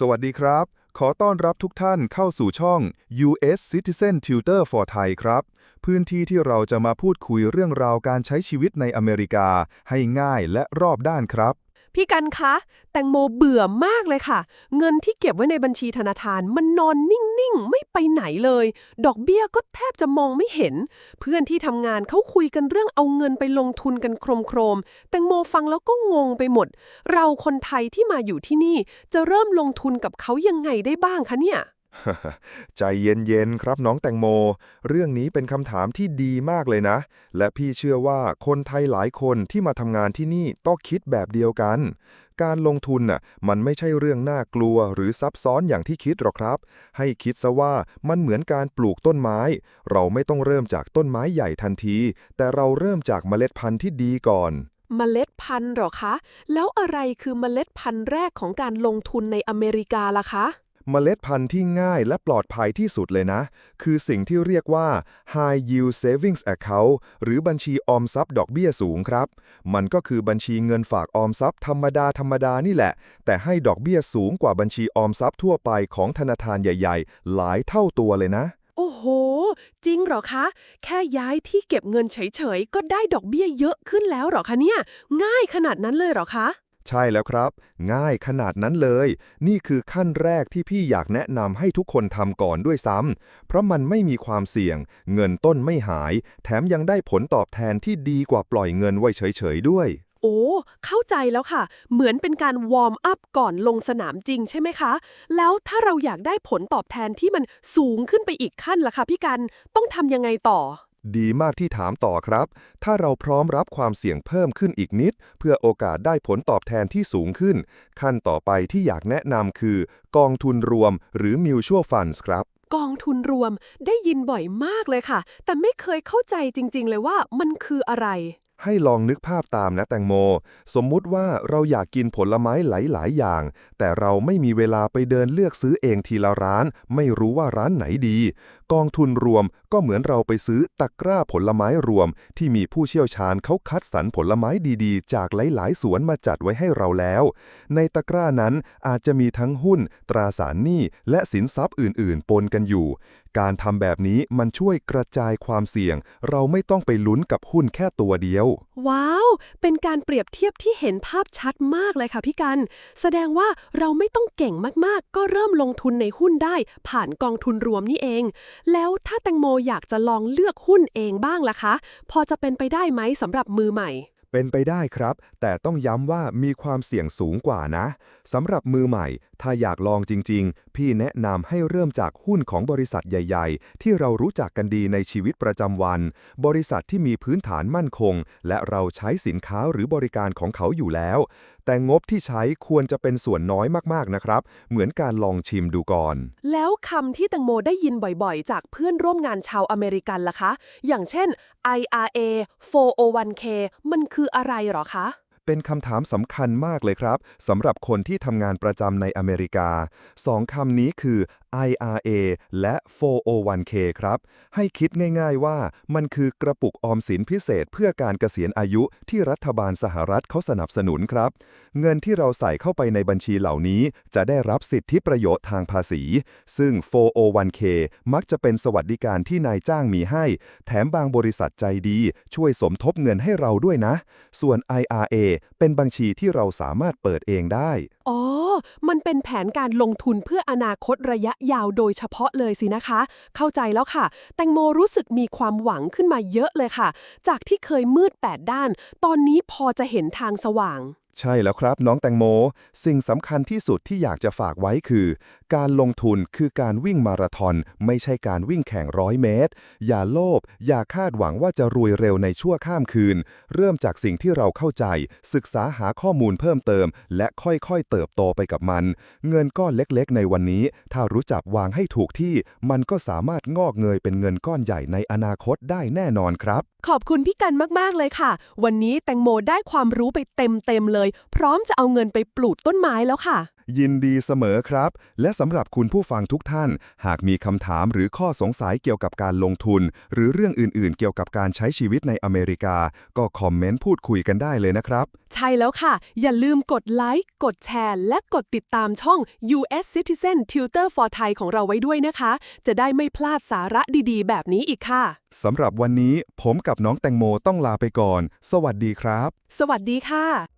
สวัสดีครับ ขอต้อนรับทุกท่านเข้าสู่ช่อง US Citizen Tutor for Thai ครับ พื้นที่ที่เราจะมาพูดคุยเรื่องราวการใช้ชีวิตในอเมริกาให้ง่ายและรอบด้านครับ พี่กันคะ แตงโมเบื่อมากเลยค่ะ เงินที่เก็บไว้ในบัญชีธนาคาร มันนอนนิ่ง ๆ ไม่ไปไหนเลย ดอกเบี้ยก็แทบจะมองไม่เห็น เพื่อนที่ทำงานเขาคุยกันเรื่องเอาเงินไปลงทุนกันโครมๆแตงโมฟังแล้วก็งงไปหมด เราคนไทยที่มาอยู่ที่นี่จะเริ่มลงทุนกับเขายังไงได้บ้างคะเนี่ย ใจเย็นๆครับน้องแตงโม เรื่องนี้เป็นคำถามที่ดีมากเลยนะ และพี่เชื่อว่าคนไทยหลายคนที่มาทำงานที่นี่ต้องคิดแบบเดียวกัน การลงทุนน่ะมันไม่ใช่เรื่องน่ากลัวหรือซับซ้อนอย่างที่คิดหรอกครับ ให้คิดซะว่ามันเหมือนการปลูกต้นไม้ เราไม่ต้องเริ่มจากต้นไม้ใหญ่ทันที แต่เราเริ่มจากเมล็ดพันธุ์ที่ดีก่อนเมล็ดพันธุ์หรอคะ แล้วอะไรคือเมล็ดพันธุ์แรกของการลงทุนในอเมริกาล่ะคะ เมล็ดพันธุ์ที่ง่ายและปลอดภัยที่สุดเลยนะ คือสิ่งที่เรียกว่า High Yield Savings Account หรือบัญชีออมทรัพย์ดอกเบี้ยสูงครับ มันก็คือบัญชีเงินฝากออมทรัพย์ธรรมดาธรรมดานี่แหละ แต่ให้ดอกเบี้ยสูงกว่าบัญชีออมทรัพย์ทั่วไปของธนาคารใหญ่ๆ หลายเท่าตัวเลยนะ โอ้โห จริงเหรอคะ แค่ย้ายที่เก็บเงินเฉยๆ ก็ได้ดอกเบี้ยเยอะขึ้นแล้วเหรอคะเนี่ย ง่ายขนาดนั้นเลยเหรอคะ ใช่แล้วครับ ง่ายขนาดนั้นเลย นี่คือขั้นแรกที่พี่อยากแนะนำให้ทุกคนทำก่อนด้วยซ้ำเพราะมันไม่มีความเสี่ยง เงินต้นไม่หาย แถมยังได้ผลตอบแทนที่ดีกว่าปล่อยเงินไว้เฉยๆด้วย โอ้ เข้าใจแล้วค่ะ เหมือนเป็นการวอร์มอัพก่อนลงสนามจริงใช่ไหมคะ แล้วถ้าเราอยากได้ผลตอบแทนที่มันสูงขึ้นไปอีกขั้นล่ะคะพี่กัน ต้องทำยังไงต่อ ดีมากที่ถามต่อครับ ถ้าเราพร้อมรับความเสี่ยงเพิ่มขึ้นอีกนิด เพื่อโอกาสได้ผลตอบแทนที่สูงขึ้น ขั้นต่อไปที่อยากแนะนำคือ กองทุนรวมหรือ mutual funds ครับกองทุนรวมได้ยินบ่อยมากเลยค่ะ แต่ไม่เคยเข้าใจจริง ๆ เลยว่ามันคืออะไร ให้ลองนึกภาพตามนะแตงโม สมมุติว่าเราอยากกินผลไม้หลาย ๆ อย่าง แต่เราไม่มีเวลาไปเดินเลือกซื้อเองทีละร้าน ไม่รู้ว่าร้านไหนดีกองทุนรวมก็เหมือนเราไปซื้อตะกร้าผลไม้รวม ที่มีผู้เชี่ยวชาญเขาคัดสรรผลไม้ดีๆ จากหลายๆ สวนมาจัดไว้ให้เราแล้ว ในตะกร้านั้นอาจจะมีทั้งหุ้น ตราสารหนี้ และสินทรัพย์อื่น ๆ ปนกันอยู่ การทำแบบนี้มันช่วยกระจายความเสี่ยง เราไม่ต้องไปลุ้นกับหุ้นแค่ตัวเดียว ว้าว เป็นการเปรียบเทียบที่เห็นภาพชัดมากเลยค่ะพี่กัน แสดงว่าเราไม่ต้องเก่งมากๆ ก็เริ่มลงทุนในหุ้นได้ ผ่านกองทุนรวมนี่เองแล้วถ้าแตงโมอยากจะลองเลือกหุ้นเองบ้างล่ะคะ พอจะเป็นไปได้ไหมสำหรับมือใหม่ เป็นไปได้ครับ แต่ต้องย้ำว่ามีความเสี่ยงสูงกว่านะสำหรับมือใหม่ ถ้าอยากลองจริง ๆ พี่แนะนำให้เริ่มจากหุ้นของบริษัทใหญ่ ๆ ที่เรารู้จักกันดีในชีวิตประจำวัน บริษัทที่มีพื้นฐานมั่นคง และเราใช้สินค้าหรือบริการของเขาอยู่แล้ว แต่งบที่ใช้ควรจะเป็นส่วนน้อยมากๆนะครับ เหมือนการลองชิมดูก่อน แล้วคำที่แตงโมได้ยินบ่อยๆ จากเพื่อนร่วมงานชาวอเมริกันล่ะคะ อย่างเช่น IRA 401k มันคืออะไรหรอคะ เป็นคำถามสำคัญมากเลยครับสำหรับคนที่ทำงานประจำในอเมริกาสองคำนี้คือ IRA และ 401k ครับ ให้คิดง่ายๆว่ามันคือกระปุกออมสินพิเศษเพื่อการเกษียณอายุที่รัฐบาลสหรัฐเขาสนับสนุนครับ เงินที่เราใส่เข้าไปในบัญชีเหล่านี้ จะได้รับสิทธิประโยชน์ทางภาษี ซึ่ง 401k มักจะเป็นสวัสดิการที่นายจ้างมีให้ แถมบางบริษัทใจดี ช่วยสมทบเงินให้เราด้วยนะ ส่วน IRA เป็นบัญชีที่เราสามารถเปิดเองได้ อ๋อ มันเป็นแผนการลงทุนเพื่ออนาคตระยะยาวโดยเฉพาะเลยสินะคะ เข้าใจแล้วค่ะ แตงโมรู้สึกมีความหวังขึ้นมาเยอะเลยค่ะ จากที่เคยมืดแปดด้าน ตอนนี้พอจะเห็นทางสว่าง ใช่แล้วครับน้องแตงโม สิ่งสำคัญที่สุดที่อยากจะฝากไว้คือ การลงทุนคือการวิ่งมาราธอน ไม่ใช่การวิ่งแข่งร้อยเมตร อย่าโลภอย่าคาดหวังว่าจะรวยเร็วในชั่วข้ามคืน เริ่มจากสิ่งที่เราเข้าใจ ศึกษาหาข้อมูลเพิ่มเติม และค่อยๆเติบโตไปกับมัน เงินก้อนเล็กๆ ในวันนี้ ถ้ารู้จักวางให้ถูกที่ มันก็สามารถงอกเงยเป็นเงินก้อนใหญ่ในอนาคตได้แน่นอนครับ ขอบคุณพี่กันมากๆเลยค่ะ วันนี้แตงโมได้ความรู้ไปเต็มๆเลย พร้อมจะเอาเงินไปปลูกต้นไม้แล้วค่ะ ยินดีเสมอครับ และสำหรับคุณผู้ฟังทุกท่าน หากมีคำถามหรือข้อสงสัยเกี่ยวกับการลงทุน หรือเรื่องอื่นๆ เกี่ยวกับการใช้ชีวิตในอเมริกา ก็คอมเมนต์พูดคุยกันได้เลยนะครับ ใช่แล้วค่ะ อย่าลืมกดไลค์ กดแชร์ และกดติดตามช่อง US Citizen Tutor for Thai ของเราไว้ด้วยนะคะ จะได้ไม่พลาดสาระดีๆ แบบนี้อีกค่ะสำหรับวันนี้ผมกับน้องแตงโมต้องลาไปก่อน สวัสดีครับ สวัสดีค่ะ